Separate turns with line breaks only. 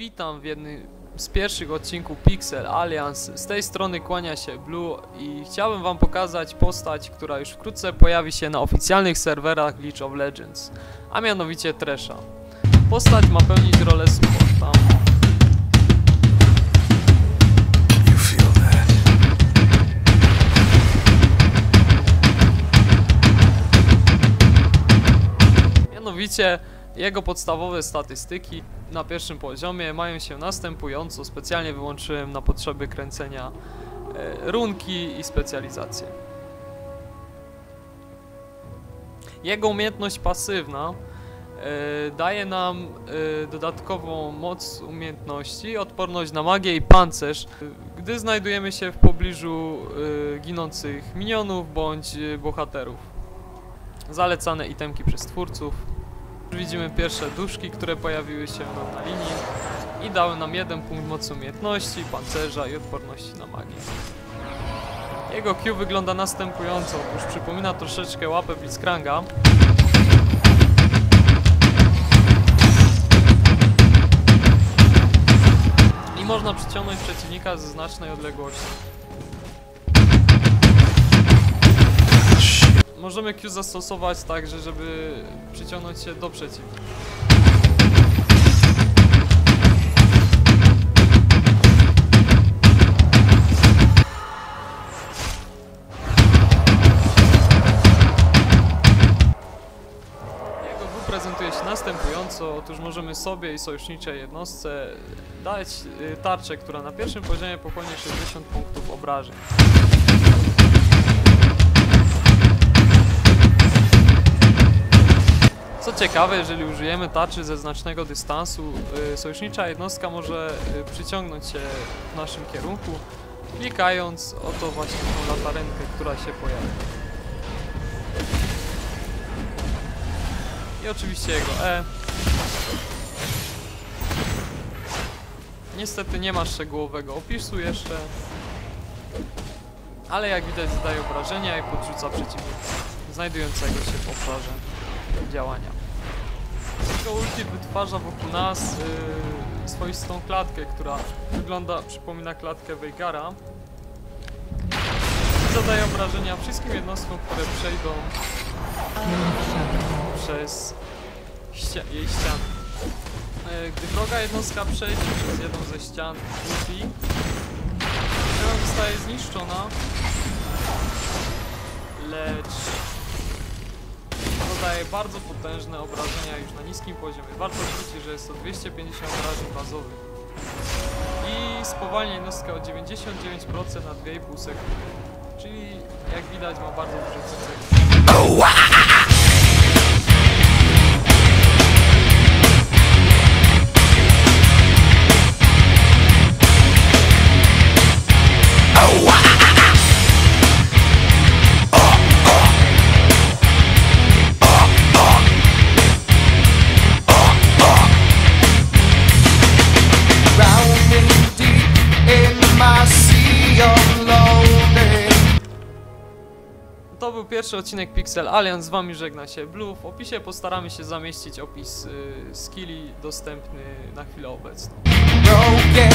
Witam w jednym z pierwszych odcinków Pixel Alliance. Z tej strony kłania się Blue i chciałbym wam pokazać postać, która już wkrótce pojawi się na oficjalnych serwerach League of Legends, a mianowicie Tresha. Postać ma pełnić rolę supporta. Mianowicie jego podstawowe statystyki na pierwszym poziomie mają się następująco. Specjalnie wyłączyłem na potrzeby kręcenia e, runki i specjalizację. Jego umiejętność pasywna e, daje nam e, dodatkową moc umiejętności, odporność na magię i pancerz, gdy znajdujemy się w pobliżu ginących minionów bądź bohaterów. Zalecane itemki przez twórców. Widzimy pierwsze duszki, które pojawiły się na linii i dały nam jeden punkt mocy umiejętności, pancerza i odporności na magię. Jego Q wygląda następująco, otóż przypomina troszeczkę łapę Blitzcranga. I można przyciągnąć przeciwnika ze znacznej odległości. Możemy Q zastosować także, żeby przyciągnąć się do przeciwnika. Jego W prezentuje się następująco. Otóż możemy sobie i sojuszniczej jednostce dać y, tarczę, która na pierwszym poziomie pochłonie 60 punktów obrażeń. Co ciekawe, jeżeli użyjemy tarczy ze znacznego dystansu, y, sojusznicza jednostka może y, przyciągnąć się w naszym kierunku, klikając oto właśnie tą latarenkę, która się pojawia. I oczywiście jego E. Niestety nie ma szczegółowego opisu jeszcze, ale jak widać zadaje obrażenia i podrzuca przeciwnika znajdującego się w obszarze działania. Jego ulti wytwarza wokół nas yy, swoistą klatkę, która wygląda, przypomina klatkę Veigara. I zadaje obrażenia wszystkim jednostkom, które przejdą przez ścia jej ściany. Yy, Gdy wroga jednostka przejdzie przez jedną ze ścian ulti, ona zostaje zniszczona, bardzo potężne obrażenia już na niskim poziomie. Warto zwrócić, że jest to 250 obrażeń bazowych. I spowalnia jednostkę o 99% na 2,5 sekundy. Czyli jak widać ma bardzo duże cycek. To był pierwszy odcinek Pixel Alliance, z wami żegna się Blue. W opisie postaramy się zamieścić opis y, skilli dostępny na chwilę obecną.
Broken,